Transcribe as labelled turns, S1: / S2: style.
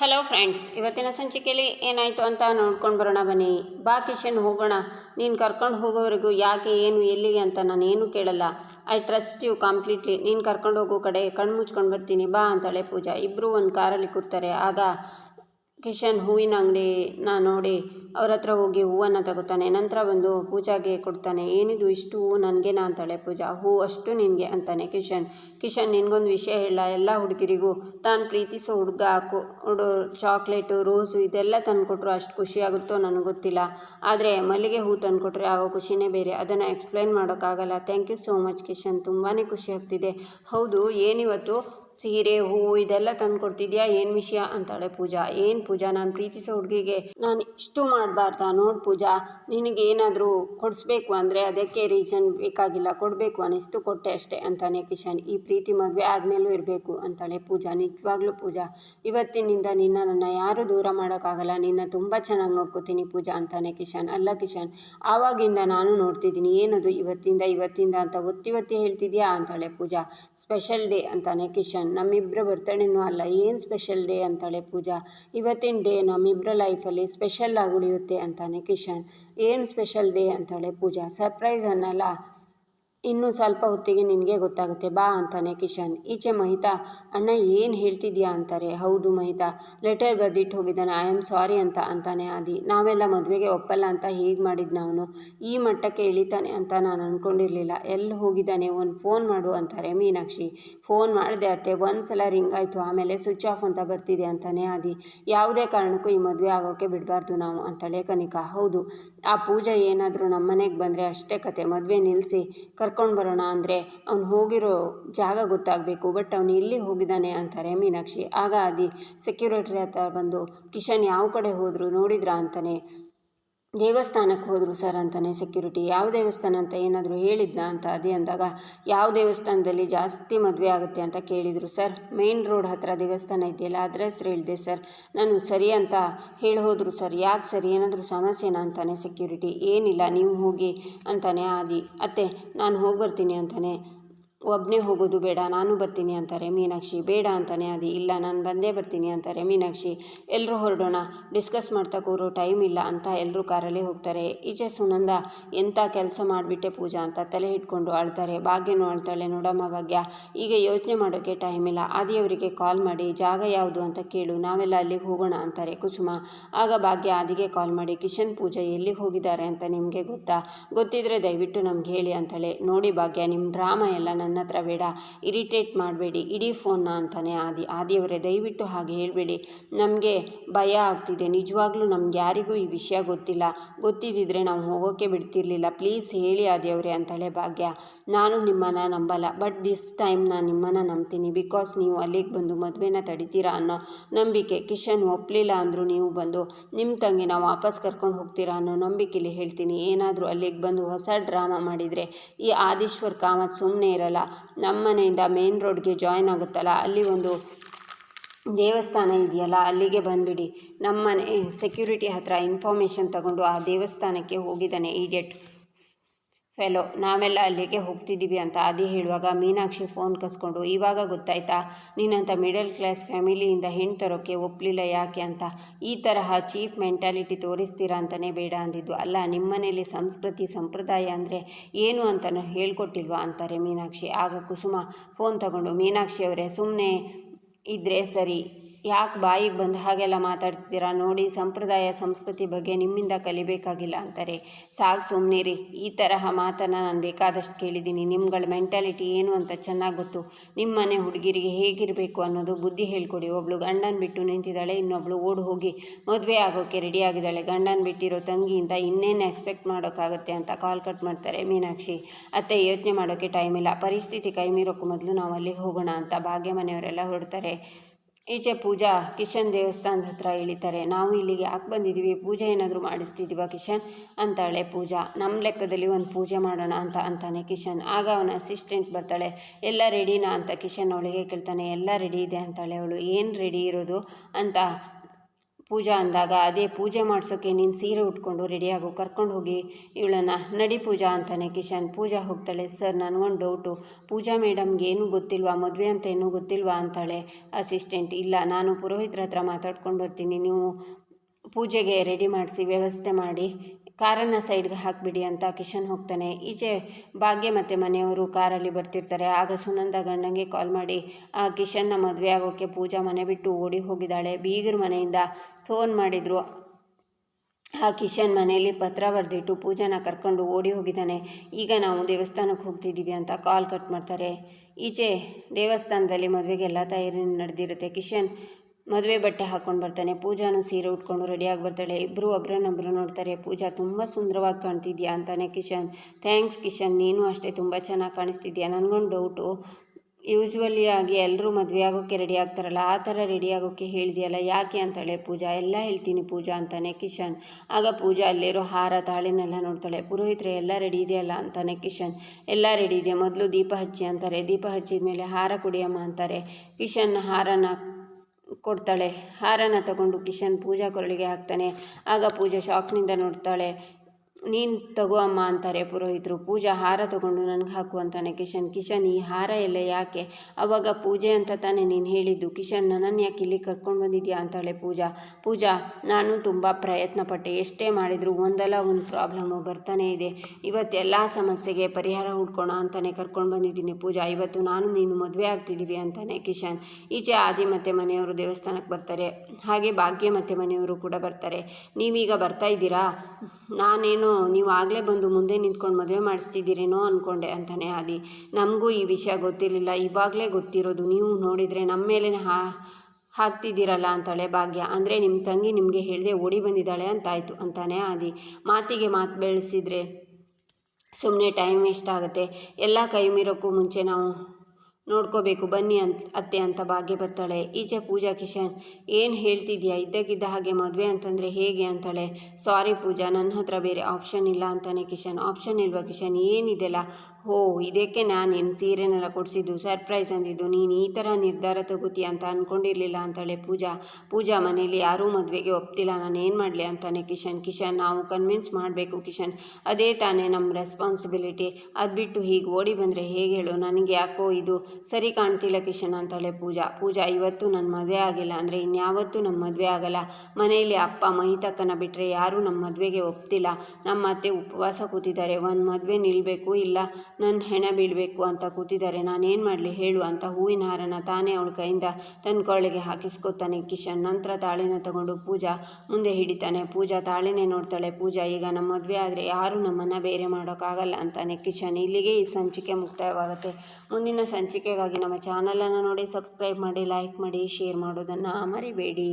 S1: Hello friends ಇವತ್ತಿನ ಸಂಚಿಕೆಯಲ್ಲಿ ಏನಾಯಿತು ಅಂತ ನೋಡ್ಕೊಂಡು ಬರೋಣ ಬನ್ನಿ. ಬಾ, ಕಿಶನ್, ಹೋಗೋಣ. ನೀನು ಕರ್ಕೊಂಡು ಹೋಗೋವರೆಗೂ ಯಾಕೆ, ಏನು, ಎಲ್ಲಿಗೆ ಅಂತ ನಾನು ಏನು ಕೇಳಲ್ಲ. ಐ ಟ್ರಸ್ಟ್ ಯು ಕಂಪ್ಲೀಟ್ಲಿ ನೀನು ಕರ್ಕೊಂಡು ಹೋಗೋ ಕಡೆ ಕಣ್ಣು ಮುಚ್ಕೊಂಡು ಬರ್ತೀನಿ. ಬಾ ಅಂತಾಳೆ ಪೂಜಾ. ಇಬ್ಬರು ಒಂದು ಕಾರಲ್ಲಿ ಕೂರ್ತಾರೆ. ಆಗ ಕಿಶನ್ ಹೂವಿನ ಅಂಗಡಿನ ನೋಡಿ ಅವ್ರ ಹತ್ರ ಹೋಗಿ ಹೂವನ್ನು ತಗೋತಾನೆ, ನಂತರ ಬಂದು ಪೂಜಾಗೆ ಕೊಡ್ತಾನೆ, ಏನಿದು ಇಷ್ಟು ಹೂವು ನನಗೇನಾ ಅಂತಾಳೆ ಪೂಜಾ, ಹೂ ಅಷ್ಟು ನಿನಗೆ ಅಂತಾನೆ ಕಿಶನ್. ಕಿಶನ್ ನಿನಗೊಂದು ವಿಷಯ ಹೇಳ, ಎಲ್ಲ ಹುಡುಗಿರಿಗೂ ತಾನು ಪ್ರೀತಿಸೋ ಹುಡುಗ ಹುಡು, ಚಾಕ್ಲೇಟು, ರೋಸು ಇದೆಲ್ಲ ತಂದುಕೊಟ್ರು ಅಷ್ಟು ಖುಷಿಯಾಗುತ್ತೋ ನನಗೆ ಗೊತ್ತಿಲ್ಲ. ಆದರೆ ಮಲ್ಲಿಗೆ ಹೂ ತಂದುಕೊಟ್ರೆ ಆಗೋ ಖುಷಿನೇ ಬೇರೆ, ಅದನ್ನು ಎಕ್ಸ್ಪ್ಲೈನ್ ಮಾಡೋಕ್ಕಾಗಲ್ಲ. Thank you so much Kishan ತುಂಬಾ ಖುಷಿ ಆಗ್ತಿದೆ. ಹೌದು, ಏನಿವತ್ತು ಸೀರೆ ಹೂವು ಇದೆಲ್ಲ ತಂದು ಕೊಡ್ತಿದ್ಯಾ? ಏನು ವಿಷಯ? ಅಂತಾಳೆ ಪೂಜಾ. ಏನು ಪೂಜಾ, ನಾನು ಪ್ರೀತಿಸೋ ಹುಡುಗಿಗೆ ನಾನು ಇಷ್ಟು ಮಾಡಬಾರ್ದಾ? ನೋಡು ಪೂಜಾ, ನಿನಗೆ ಏನಾದರೂ ಕೊಡಿಸ್ಬೇಕು ಅಂದರೆ ಅದಕ್ಕೆ ರೀಸನ್ ಬೇಕಾಗಿಲ್ಲ. ಕೊಡಬೇಕು ಅನಿಸ್ತು, ಕೊಟ್ಟೆ ಅಷ್ಟೇ, ಅಂತಾನೆ ಕಿಶನ್. ಈ ಪ್ರೀತಿ ಮದುವೆ ಆದಮೇಲೂ ಇರಬೇಕು, ಅಂತಾಳೆ ಪೂಜಾ. ನಿಜವಾಗ್ಲೂ ಪೂಜಾ, ಇವತ್ತಿನಿಂದ ನಿನ್ನ ನನ್ನ ಯಾರು ದೂರ ಮಾಡೋಕ್ಕಾಗಲ್ಲ. ನಿನ್ನ ತುಂಬ ಚೆನ್ನಾಗಿ ನೋಡ್ಕೋತೀನಿ ಪೂಜಾ, ಅಂತಾನೆ ಕಿಶನ್. ಅಲ್ಲ ಕಿಶನ್, ಆವಾಗಿಂದ ನಾನು ನೋಡ್ತಿದ್ದೀನಿ. ಏನದು ಇವತ್ತಿಂದ ಇವತ್ತಿಂದ ಅಂತ ಒತ್ತಿ ಒತ್ತಿ ಹೇಳ್ತಿದ್ಯಾ? ಅಂತಾಳೆ ಪೂಜಾ. ಸ್ಪೆಷಲ್ ಡೇ, ಅಂತಾನೆ ಕಿಶನ್. ನಮ್ಮಿಬ್ಬರ ಬರ್ತಡೇನೂ ಅಲ್ಲ, ಏನು ಸ್ಪೆಷಲ್ ಡೇ ಅಂತಾಳೆ ಪೂಜಾ? ಇವತ್ತಿನ ಡೇ ನಮ್ಮಿಬ್ಬರ ಲೈಫಲ್ಲಿ ಸ್ಪೆಷಲ್ ಆಗಿ ಉಳಿಯುತ್ತೆ ಅಂತಾನೆ ಕಿಶನ್. ಏನು ಸ್ಪೆಷಲ್ ಡೇ ಅಂತಾಳೆ ಪೂಜಾ? ಸರ್ಪ್ರೈಸ್ ಅನ್ನಲ್ಲ? ಇನ್ನೂ ಸ್ವಲ್ಪ ಹೊತ್ತಿಗೆ ನಿನಗೆ ಗೊತ್ತಾಗುತ್ತೆ. ಬಾ ಅಂತಾನೆ ಕಿಶನ್. ಈಚೆ ಮಹಿತಾ, ಅಣ್ಣ ಏನು ಹೇಳ್ತಿದ್ಯಾ ಅಂತಾರೆ. ಹೌದು ಮಹಿತಾ, ಲೆಟರ್ ಬರೆದಿಟ್ಟು ಹೋಗಿದ್ದಾನೆ. ಐ ಆಮ್ ಸಾರಿ ಅಂತ ಅಂತಾನೆ ಆದಿ. ನಾವೆಲ್ಲ ಮದುವೆಗೆ ಒಪ್ಪಲ್ಲ ಅಂತ ಹೇಗೆ ಮಾಡಿದ್ನ ಅವನು? ಈ ಮಟ್ಟಕ್ಕೆ ಇಳಿತಾನೆ ಅಂತ ನಾನು ಅಂದ್ಕೊಂಡಿರಲಿಲ್ಲ ಎಲ್ಲಿ ಹೋಗಿದ್ದಾನೆ? ಒಂದು ಫೋನ್ ಮಾಡು ಅಂತಾರೆ ಮೀನಾಕ್ಷಿ. ಫೋನ್ ಮಾಡಿದೆ ಅತ್ತೆ ಒಂದು ಸಲ ರಿಂಗ್ ಆಯಿತು. ಆಮೇಲೆ ಸ್ವಿಚ್ ಆಫ್ ಅಂತ ಬರ್ತಿದೆ ಅಂತಾನೆ ಆದಿ. ಯಾವುದೇ ಕಾರಣಕ್ಕೂ ಈ ಮದುವೆ ಆಗೋಕ್ಕೆ ಬಿಡಬಾರ್ದು ನಾವು ಅಂತಾಳೆ ಕನಿಕಾ. ಹೌದು, ಆ ಪೂಜೆ ಏನಾದರೂ ನಮ್ಮ ಮನೆಗೆ ಬಂದರೆ ಅಷ್ಟೇ ಕತೆ. ಮದುವೆ ನಿಲ್ಲಿಸಿ ಕರ್ಕೊಂಡು ಬರೋಣ ಅಂದರೆ ಅವ್ನು ಹೋಗಿರೋ ಜಾಗ ಗೊತ್ತಾಗಬೇಕು ಬಟ್ ಅವನು ಎಲ್ಲಿ ಹೋಗಿದ್ದಾನೆ ಅಂತಾರೆ ಮೀನಾಕ್ಷಿ. ಆಗ ಅದಿ ಸೆಕ್ಯೂರಿಟಿ ಹತ್ರ ಬಂದು, ಕಿಶನ್ ಯಾವ ಕಡೆ ಹೋದರು ನೋಡಿದ್ರಾ ಅಂತಾನೆ. ದೇವಸ್ಥಾನಕ್ಕೆ ಹೋದರು ಸರ್ ಅಂತಾನೆ ಸೆಕ್ಯೂರಿಟಿ ಯಾವ ದೇವಸ್ಥಾನ ಅಂತ ಏನಾದರೂ ಹೇಳಿದ್ನಾ ಅಂತ ಅದೇ ಅಂದಾಗ, ಯಾವ ದೇವಸ್ಥಾನದಲ್ಲಿ ಜಾಸ್ತಿ ಮದುವೆ ಆಗುತ್ತೆ ಅಂತ ಕೇಳಿದರು ಸರ್. ಮೇನ್ ರೋಡ್ ಹತ್ತಿರ ದೇವಸ್ಥಾನ ಇದೆಯಲ್ಲ ಆದರೆ ಹೆಸರು ಹೇಳಿದೆ ಸರ್. ನಾನು ಸರಿ ಅಂತ ಹೇಳಿ ಹೋದರು ಸರ್. ಯಾಕೆ ಸರ್? ಏನಾದರೂ ಸಮಸ್ಯೆನಾ ಅಂತಾನೆ ಸೆಕ್ಯೂರಿಟಿ ಏನಿಲ್ಲ, ನೀವು ಹೋಗಿ ಅಂತಾನೆ ಆದಿ. ಅತ್ತೆ, ನಾನು ಹೋಗಿ ಬರ್ತೀನಿ ಅಂತಾನೆ ಒಬ್ಬನೇ ಹೋಗೋದು ಬೇಡ, ನಾನು ಬರ್ತೀನಿ ಅಂತಾರೆ ಮೀನಾಕ್ಷಿ. ಬೇಡ ಅಂತಾನೆ ಅದು ಇಲ್ಲ, ನಾನು ಬಂದೇ ಬರ್ತೀನಿ ಅಂತಾರೆ ಮೀನಾಕ್ಷಿ. ಎಲ್ಲರೂ ಹೊರಡೋಣ, ಡಿಸ್ಕಸ್ ಮಾಡ್ತಾ ಕೂರೋ ಟೈಮ್ ಇಲ್ಲ ಅಂತ ಎಲ್ಲರೂ ಕಾರಲ್ಲಿ ಹೋಗ್ತಾರೆ. ಈಚೆ ಸುನಂದ ಎಂಥ ಕೆಲಸ ಮಾಡಿಬಿಟ್ಟೆ ಪೂಜಾ ಅಂತ ತಲೆ ಹಿಡ್ಕೊಂಡು ಅಳ್ತಾರೆ. ಭಾಗ್ಯನೂ ಅಳ್ತಾಳೆ, ನೋಡಮ್ಮ ಭಾಗ್ಯ. ಈಗ ಯೋಚನೆ ಮಾಡೋಕ್ಕೆ ಟೈಮ್ ಇಲ್ಲ. ಆದಿಯವರಿಗೆ ಕಾಲ್ ಮಾಡಿ, ಜಾಗ ಯಾವುದು ಅಂತ ಕೇಳು, ನಾವೆಲ್ಲ ಅಲ್ಲಿಗೆ ಹೋಗೋಣ ಅಂತಾರೆ ಕುಸುಮ. ಆಗ ಭಾಗ್ಯ ಆದಿಗೆ ಕಾಲ್ ಮಾಡಿ, ಕಿಶನ್ ಪೂಜಾ ಎಲ್ಲಿಗೆ ಹೋಗಿದ್ದಾರೆ ಅಂತ ನಿಮಗೆ ಗೊತ್ತಾ? ಗೊತ್ತಿದ್ರೆ ದಯವಿಟ್ಟು ನಮ್ಗೆ ಹೇಳಿ ಅಂತಾಳೆ. ನೋಡಿ ಭಾಗ್ಯ ನಿಮ್ಮ ಡ್ರಾಮಾ ಎಲ್ಲ ನನ್ನ ಹತ್ರ ಬೇಡ, ಇರಿಟೇಟ್ ಮಾಡಬೇಡಿ, ಇಡೀ ಫೋನ್ನ ಅಂತಾನೆ ಆದಿ, ಆದಿಯವರೇ, ದಯವಿಟ್ಟು ಹಾಗೆ ಹೇಳಬೇಡಿ. ನಮಗೆ ಭಯ ಆಗ್ತಿದೆ, ನಿಜವಾಗ್ಲೂ ನಮ್ಗೆ ಯಾರಿಗೂ ಈ ವಿಷಯ ಗೊತ್ತಿಲ್ಲ. ಗೊತ್ತಿದ್ದಿದ್ರೆ ನಾವು ಹೋಗೋಕ್ಕೆ ಬಿಡ್ತಿರ್ಲಿಲ್ಲ. ಪ್ಲೀಸ್ ಹೇಳಿ ಆದಿಯವರೇ ಅಂತಾಳೆ ಭಾಗ್ಯ. ನಾನು ನಿಮ್ಮನ್ನು ನಂಬಲ್ಲ, ಬಟ್ ದಿಸ್ ಟೈಮ್ ನಾನು ನಿಮ್ಮನ್ನು ನಂಬ್ತೀನಿ. ಬಿಕಾಸ್ ನೀವು ಅಲ್ಲಿಗೆ ಬಂದು ಮದುವೆನ ತಡಿತೀರಾ ಅನ್ನೋ ನಂಬಿಕೆ. ಕಿಶನ್ ಒಪ್ಪಲಿಲ್ಲ ಅಂದರೂ ನೀವು ಬಂದು ನಿಮ್ಮ ತಂಗಿನ ವಾಪಸ್ ಕರ್ಕೊಂಡು ಹೋಗ್ತೀರಾ ಅನ್ನೋ ನಂಬಿಕೆಯಲ್ಲಿ ಹೇಳ್ತೀನಿ. ಏನಾದರೂ ಅಲ್ಲಿಗೆ ಬಂದು ಹೊಸ ಡ್ರಾಮಾ ಮಾಡಿದರೆ ಈ ಆದೀಶ್ವರ್ ಕಾಮತ್ ಸುಮ್ಮನೆ ಇರಲ್ಲ. ನಮ್ಮ ಮನೆಯಿಂದ ಮೇನ್ ರೋಡ್ಗೆ ಜಾಯ್ನ್ ಆಗುತ್ತಲ್ಲ, ಅಲ್ಲಿ ಒಂದು ದೇವಸ್ಥಾನ ಇದೆಯಲ್ಲ, ಅಲ್ಲಿಗೆ ಬಂದುಬಿಡಿ. ನಮ್ಮ ಮನೆ ಸೆಕ್ಯೂರಿಟಿ ಹತ್ರ ಇನ್ಫಾರ್ಮೇಷನ್ ತಗೊಂಡು ಆ ದೇವಸ್ಥಾನಕ್ಕೆ ಹೋಗಿದ್ದಾನೆ ಈಡಿಯಟ್ ಫೆಲೋ ನಾವೆಲ್ಲ ಅಲ್ಲಿಗೆ ಹೋಗ್ತಿದ್ದೀವಿ ಅಂತ ಅದೇ ಹೇಳುವಾಗ ಮೀನಾಕ್ಷಿ ಫೋನ್ ಕಸ್ಕೊಂಡು, ಇವಾಗ ಗೊತ್ತಾಯ್ತಾ? ನೀನಂತ ಮಿಡಲ್ ಕ್ಲಾಸ್ ಫ್ಯಾಮಿಲಿಯಿಂದ ಹೆಣ್ಣು ತರೋಕ್ಕೆ ಒಪ್ಪಲಿಲ್ಲ ಯಾಕೆ ಅಂತ? ಈ ತರಹ ಚೀಫ್ ಮೆಂಟಾಲಿಟಿ ತೋರಿಸ್ತೀರಾ ಅಂತಲೇ ಬೇಡ ಅಂದಿದ್ದು. ಅಲ್ಲ, ನಿಮ್ಮನೇಲಿ ಸಂಸ್ಕೃತಿ, ಸಂಪ್ರದಾಯ ಅಂದರೆ ಏನು ಅಂತಲೂ ಹೇಳ್ಕೊಟ್ಟಿಲ್ವಾ? ಅಂತಾರೆ ಮೀನಾಕ್ಷಿ. ಆಗ ಕುಸುಮ ಫೋನ್ ತಗೊಂಡು, ಮೀನಾಕ್ಷಿ ಅವರೇ ಸುಮ್ಮನೆ ಇದ್ದರೆ ಸರಿ. ಯಾಕೆ ಬಾಯಿಗೆ ಬಂದ ಹಾಗೆಲ್ಲ ಮಾತಾಡ್ತಿದ್ದೀರಾ? ನೋಡಿ ಸಂಪ್ರದಾಯ, ಸಂಸ್ಕೃತಿ ಬಗ್ಗೆ ನಿಮ್ಮಿಂದ ಕಲಿಬೇಕಾಗಿಲ್ಲ ಅಂತಾರೆ. ಸಾಕು ಸುಮ್ಮನಿರಿ ಈ ತರಹ ಮಾತನ್ನು ನಾನು ಬೇಕಾದಷ್ಟು ಕೇಳಿದ್ದೀನಿ. ನಿಮ್ಗಳ ಮೆಂಟಾಲಿಟಿ ಏನು ಅಂತ ಚೆನ್ನಾಗಿ ಗೊತ್ತು. ನಿಮ್ಮ ಮನೆ ಹುಡುಗಿರಿಗೆ ಹೇಗಿರಬೇಕು ಅನ್ನೋದು ಬುದ್ಧಿ ಹೇಳ್ಕೊಡಿ. ಒಬ್ಳು ಗಂಡನ ಬಿಟ್ಟು ನಿಂತಿದ್ದಾಳೆ, ಇನ್ನೊಬ್ಳು ಓಡಿ ಹೋಗಿ ಮದುವೆ ಆಗೋಕ್ಕೆ ರೆಡಿ ಆಗಿದ್ದಾಳೆ. ಗಂಡನ ಬಿಟ್ಟಿರೋ ತಂಗಿಯಿಂದ ಇನ್ನೇನು ಎಕ್ಸ್ಪೆಕ್ಟ್ ಮಾಡೋಕ್ಕಾಗುತ್ತೆ ಅಂತ ಕಾಲ್ ಕಟ್ ಮಾಡ್ತಾರೆ ಮೀನಾಕ್ಷಿ. ಅತ್ತೆ, ಯೋಚನೆ ಮಾಡೋಕ್ಕೆ ಟೈಮ್ ಇಲ್ಲ. ಪರಿಸ್ಥಿತಿ ಕೈ ಮೀರೋಕ್ಕೂ ಮೊದಲು ನಾವು ಅಲ್ಲಿಗೆ ಹೋಗೋಣ ಅಂತ ಭಾಗ್ಯ ಮನೆಯವರೆಲ್ಲ ಹೊರಡ್ತಾರೆ. ಈಚೆ ಪೂಜಾ, ಕಿಶನ್ ದೇವಸ್ಥಾನದ ಹತ್ರ ಇಳಿತಾರೆ. ನಾವು ಇಲ್ಲಿಗೆ ಯಾಕೆ ಬಂದಿದ್ದೀವಿ ಪೂಜೆ ಏನಾದರೂ ಮಾಡಿಸ್ತಿದ್ದೀವ ಕಿಶನ್? ಅಂತಾಳೆ ಪೂಜಾ. ನಮ್ಮ ಲೆಕ್ಕದಲ್ಲಿ ಒಂದು ಪೂಜೆ ಮಾಡೋಣ ಅಂತ ಅಂತಾನೆ ಕಿಶನ್. ಆಗ ಅವನ ಅಸಿಸ್ಟೆಂಟ್ ಬರ್ತಾಳೆ, ಎಲ್ಲ ರೆಡಿನಾ ಅಂತ ಕಿಶನ್ ಅವಳಿಗೆ ಕೇಳ್ತಾನೆ, ಎಲ್ಲ ರೆಡಿ ಇದೆ ಅಂತಾಳೆ ಅವಳು. ಏನು ರೆಡಿ ಇರೋದು? ಅಂತ ಪೂಜಾ ಅಂದಾಗ ಅದೇ ಪೂಜೆ ಮಾಡಿಸೋಕೆ ನೀನು ಸೀರೆ ಉಟ್ಕೊಂಡು ರೆಡಿಯಾಗು ಕರ್ಕೊಂಡು ಹೋಗಿ ಇವಳನ್ನು ನಡಿ ಪೂಜಾ ಅಂತಾನೆ ಕಿಶನ್. ಪೂಜಾ ಹೋಗ್ತಾಳೆ, ಸರ್, ನನಗೊಂದು ಡೌಟು ಪೂಜಾ ಮೇಡಮ್ಗೆ ಏನೂ ಗೊತ್ತಿಲ್ವಾ? ಮದುವೆ ಅಂತ ಏನೂ ಗೊತ್ತಿಲ್ವಾ? ಅಂತಾಳೆ. ಅಸಿಸ್ಟೆಂಟ್ ಇಲ್ಲ. ನಾನು ಪುರೋಹಿತ್ರ ಹತ್ರ ಮಾತಾಡ್ಕೊಂಡು ಬರ್ತೀನಿ. ನೀವು ಪೂಜೆಗೆ ರೆಡಿ ಮಾಡಿಸಿ, ವ್ಯವಸ್ಥೆ ಮಾಡಿ. ಕಾರನ್ನು ಸೈಡ್ಗೆ ಹಾಕಿಬಿಡಿ ಅಂತ ಕಿಶನ್ ಹೋಗ್ತಾನೆ. ಈಚೆ ಭಾಗ್ಯ ಮತ್ತು ಮನೆಯವರು ಕಾರಲ್ಲಿ ಬರ್ತಿರ್ತಾರೆ. ಆಗ ಸುನಂದ ಗಂಡಂಗೆ ಕಾಲ್ ಮಾಡಿ, ಆ ಕಿಶನ್ನ ಮದುವೆ ಆಗೋಕ್ಕೆ ಪೂಜಾ ಮನೆ ಬಿಟ್ಟು ಓಡಿ ಹೋಗಿದ್ದಾಳೆ. ಬೀಗರ ಮನೆಯಿಂದ ಫೋನ್ ಮಾಡಿದರು. ಆ ಕಿಶನ್ ಮನೆಯಲ್ಲಿ ಪತ್ರ ಬರೆದಿಟ್ಟು ಪೂಜಾನ ಕರ್ಕೊಂಡು ಓಡಿ ಹೋಗಿದ್ದಾನೆ. ಈಗ ನಾವು ದೇವಸ್ಥಾನಕ್ಕೆ ಹೋಗ್ತಿದ್ದೀವಿ ಅಂತ ಕಾಲ್ ಕಟ್ ಮಾಡ್ತಾರೆ. ಈಚೆ ದೇವಸ್ಥಾನದಲ್ಲಿ ಮದುವೆಗೆ ಎಲ್ಲ ತಯಾರಿ ನಡೆದಿರುತ್ತೆ. ಕಿಶನ್ ಮದುವೆ ಬಟ್ಟೆ ಹಾಕೊಂಡು ಬರ್ತಾನೆ, ಪೂಜಾನು ಸೀರೆ ಉಟ್ಕೊಂಡು ರೆಡಿಯಾಗಿ ಬರ್ತಾಳೆ. ಇಬ್ಬರು ಒಬ್ರನ್ನೊಬ್ರು ನೋಡ್ತಾರೆ, ಪೂಜಾ ತುಂಬ ಸುಂದರವಾಗಿ ಕಾಣ್ತಿದ್ಯಾ ಅಂತಾನೆ ಕಿಶನ್. ಥ್ಯಾಂಕ್ಸ್ ಕಿಶನ್, ನೀನು ಅಷ್ಟೇ ತುಂಬ ಚೆನ್ನಾಗಿ ಕಾಣಿಸ್ತಿದ್ಯಾ? ನನಗೊಂದು ಡೌಟು ಯೂಶ್ವಲಿ ಆಗಿ ಎಲ್ಲರೂ ಮದುವೆ ಆಗೋಕ್ಕೆ ರೆಡಿ ಆಗ್ತಾರಲ್ಲ, ಆ ಥರ ರೆಡಿ ಆಗೋಕ್ಕೆ ಹೇಳಿದೆಯಲ್ಲ ಯಾಕೆ ಅಂತಾಳೆ ಪೂಜಾ. ಎಲ್ಲ ಹೇಳ್ತೀನಿ ಪೂಜಾ ಅಂತಾನೆ ಕಿಶನ್. ಆಗ ಪೂಜಾ ಅಲ್ಲಿರೋ ಹಾರ, ತಾಳಿನೆಲ್ಲ ನೋಡ್ತಾಳೆ. ಪುರೋಹಿತರು, ಎಲ್ಲ ರೆಡಿ ಇದೆಯಲ್ಲ ಅಂತಾನೆ ಕಿಶನ್. ಎಲ್ಲ ರೆಡಿ ಇದೆ, ಮೊದಲು ದೀಪ ಹಚ್ಚಿ ಅಂತಾರೆ. ದೀಪ ಹಚ್ಚಿದ ಮೇಲೆ ಹಾರ ಕುಡಿಯಮ್ಮ ಅಂತಾರೆ. ಕಿಶನ್ ಹಾರನ ಕೊಡ್ತಾಳೆ. ಹಾರನ ತಗೊಂಡು ಕಿಶನ್ ಪೂಜಾ ಕೊರಳಿಗೆ ಹಾಕ್ತಾನೆ. ಆಗ ಪೂಜಾ ಶಾಕ್ನಿಂದ ನೋಡ್ತಾಳೆ. ನೀನು ತಗೋ ಅಮ್ಮ ಅಂತಾರೆ ಪುರೋಹಿತರು. ಪೂಜಾ ಹಾರ ತಗೊಂಡು ನನಗೆ ಹಾಕು ಅಂತಾನೆ ಕಿಶನ್. ಕಿಶನ್ ಈ ಹಾರ ಎಲ್ಲ ಯಾಕೆ? ಅವಾಗ ಪೂಜೆ ಅಂತ ತಾನೇ ನೀನು ಹೇಳಿದ್ದು. ಕಿಶನ್ ನನ್ನನ್ನು ಯಾಕೆ ಇಲ್ಲಿ ಕರ್ಕೊಂಡು ಬಂದಿದ್ಯಾ ಅಂತಾಳೆ ಪೂಜಾ. ಪೂಜಾ, ನಾನು ತುಂಬ ಪ್ರಯತ್ನ ಪಟ್ಟೆ ಎಷ್ಟೇ ಮಾಡಿದರೂ ಒಂದಲ್ಲ ಒಂದು ಪ್ರಾಬ್ಲಮ್ಮು ಬರ್ತಾನೆ ಇದೆ. ಇವತ್ತೆಲ್ಲ ಸಮಸ್ಯೆಗೆ ಪರಿಹಾರ ಹುಡ್ಕೋಣ ಅಂತಾನೆ ಕರ್ಕೊಂಡು ಬಂದಿದ್ದೀನಿ ಪೂಜಾ. ಇವತ್ತು ನಾನು ನೀನು ಮದುವೆ ಆಗ್ತಿದ್ದೀವಿ ಅಂತಾನೆ ಕಿಶನ್. ಈಚೆ ಆದಿ ಮತ್ತು ಮನೆಯವರು ದೇವಸ್ಥಾನಕ್ಕೆ ಬರ್ತಾರೆ. ಹಾಗೆ ಭಾಗ್ಯ ಮತ್ತು ಮನೆಯವರು ಕೂಡ ಬರ್ತಾರೆ. ನೀವೀಗ ಬರ್ತಾ ಇದ್ದೀರಾ? ನಾನೇನು ನೀವು ಆಗಲೇ ಬಂದು ಮುಂದೆ ನಿಂತ್ಕೊಂಡು ಮದುವೆ ಮಾಡಿಸ್ತಿದ್ದೀರೇನೋ ಅಂದ್ಕೊಂಡೆ ಅಂತಾನೆ ಆದಿ. ನಮಗೂ ಈ ವಿಷಯ ಗೊತ್ತಿರಲಿಲ್ಲ. ಇವಾಗಲೇ ಗೊತ್ತಿರೋದು. ನೀವು ನೋಡಿದರೆ ನಮ್ಮ ಮೇಲೆ ಹಾ, ಹಾಕ್ತಿದ್ದೀರಲ್ಲ ಅಂತಾಳೆ ಭಾಗ್ಯ. ಅಂದರೆ ನಿಮ್ಮ ತಂಗಿ ನಿಮಗೆ ಹೇಳಿದೆ ಓಡಿ ಬಂದಿದ್ದಾಳೆ ಅಂತಾಯಿತು ಅಂತಾನೆ ಆದಿ. ಮಾತಿಗೆ ಮಾತು ಬೆಳೆಸಿದರೆ ಸುಮ್ಮನೆ ಟೈಮ್ ವೇಸ್ಟ್ ಆಗುತ್ತೆ. ಎಲ್ಲ ಕೈ ಮೀರೋಕ್ಕೂ ಮುಂಚೆ ನಾವು ನೋಡ್ಕೋಬೇಕು, ಬನ್ನಿ ಅಂತ ಅತ್ತೆ ಅಂತ ಭಾಗ್ಯ ಬರ್ತಾಳೆ. ಈಚೆ ಪೂಜಾ ಕಿಶನ್, ಏನು ಹೇಳ್ತಿದ್ಯಾ? ಇದ್ದಕ್ಕಿದ್ದ ಹಾಗೆ ಮದುವೆ ಅಂತಂದರೆ ಹೇಗೆ ಅಂತಾಳೆ. ಸಾರಿ ಪೂಜಾ ನನ್ನ ಹತ್ರ ಬೇರೆ ಆಪ್ಷನ್ ಇಲ್ಲ ಅಂತಾನೆ ಕಿಶನ್. ಆಪ್ಷನ್ ಇಲ್ವಾ ಕಿಶನ್? ಏನಿದೆಲ್ಲ? ಹೋ, ಇದಕ್ಕೆ ನಾನು ನಿನ್ನ ಸೀರೆನೆಲ್ಲ ಕೊಡಿಸಿದ್ದು, ಸರ್ಪ್ರೈಸ್ ಅಂದಿದ್ದು. ನೀನು ಈ ಥರ ನಿರ್ಧಾರ ತಗೋತೀಯ ಅಂತ ಅಂದ್ಕೊಂಡಿರಲಿಲ್ಲ ಅಂತಾಳೆ ಪೂಜಾ. ಪೂಜಾ ಮನೇಲಿ ಯಾರೂ ಮದುವೆಗೆ ಒಪ್ತಿಲ್ಲ. ನಾನು ಏನು ಮಾಡಲಿ ಅಂತಾನೆ ಕಿಶನ್. ಕಿಶನ್, ನಾವು ಕನ್ವಿನ್ಸ್ ಮಾಡಬೇಕು ಕಿಶನ್. ಅದೇ ತಾನೇ ನಮ್ಮ ರೆಸ್ಪಾನ್ಸಿಬಿಲಿಟಿ ಅದು ಬಿಟ್ಟು ಹೀಗೆ ಓಡಿ ಬಂದರೆ ಹೇಗೆ ಹೇಳು? ನನಗೆ ಯಾಕೋ ಇದು ಸರಿ ಕಾಣ್ತಿಲ್ಲ ಕಿಶನ್ ಅಂತಾಳೆ ಪೂಜಾ. ಪೂಜಾ, ಇವತ್ತು ನನ್ನ ಮದುವೆ ಆಗಿಲ್ಲ ಅಂದರೆ ಇನ್ಯಾವತ್ತೂ ನಮ್ಮ ಮದುವೆ ಆಗಲ್ಲ. ಮನೆಯಲ್ಲಿ ಅಪ್ಪ, ಮಹಿತಕ್ಕನ ಬಿಟ್ಟರೆ ಯಾರೂ ನಮ್ಮ ಮದುವೆಗೆ ಒಪ್ತಿಲ್ಲ. ನಮ್ಮ ಅತ್ತೆ ಉಪವಾಸ ಕೂತಿದ್ದಾರೆ. ಒಂದು ಮದುವೆ ನಿಲ್ಲಬೇಕು ಇಲ್ಲ ನನ್ನ ಹೆಣ ಬೀಳಬೇಕು ಅಂತ ಕೂತಿದ್ದಾರೆ, ನಾನೇನು ಮಾಡಲಿ ಹೇಳು ಅಂತ ಹೂವಿನ ಹಾರನ ತಾನೇ ಅವಳ ಕೈಯಿಂದ ತನ್ನ ಕೊಳ್ಳಿಗೆ ಹಾಕಿಸ್ಕೊತಾನೆ. ಕಿಶನ್ ನಂತರ ತಾಳಿನ ತಗೊಂಡು ಪೂಜಾ ಮುಂದೆ ಹಿಡಿತಾನೆ. ಪೂಜಾ ತಾಳಿನೇ ನೋಡ್ತಾಳೆ. ಪೂಜಾ, ಈಗ ನಮ್ಮ ಮದುವೆ ಆದರೆ ಯಾರೂ ನಮ್ಮನ್ನು ಬೇರೆ ಮಾಡೋಕ್ಕಾಗಲ್ಲ ಅಂತಾನೆ. ಕಿಶನ್ ಇಲ್ಲಿಗೆ ಈ ಸಂಚಿಕೆ ಮುಕ್ತಾಯವಾಗುತ್ತೆ. ಮುಂದಿನ ಸಂಚಿಕೆಗಾಗಿ ನಮ್ಮ ಚಾನಲನ್ನು ನೋಡಿ, ಸಬ್ಸ್ಕ್ರೈಬ್ ಮಾಡಿ, ಲೈಕ್ ಮಾಡಿ, ಶೇರ್ ಮಾಡೋದನ್ನು ಮರಿಬೇಡಿ.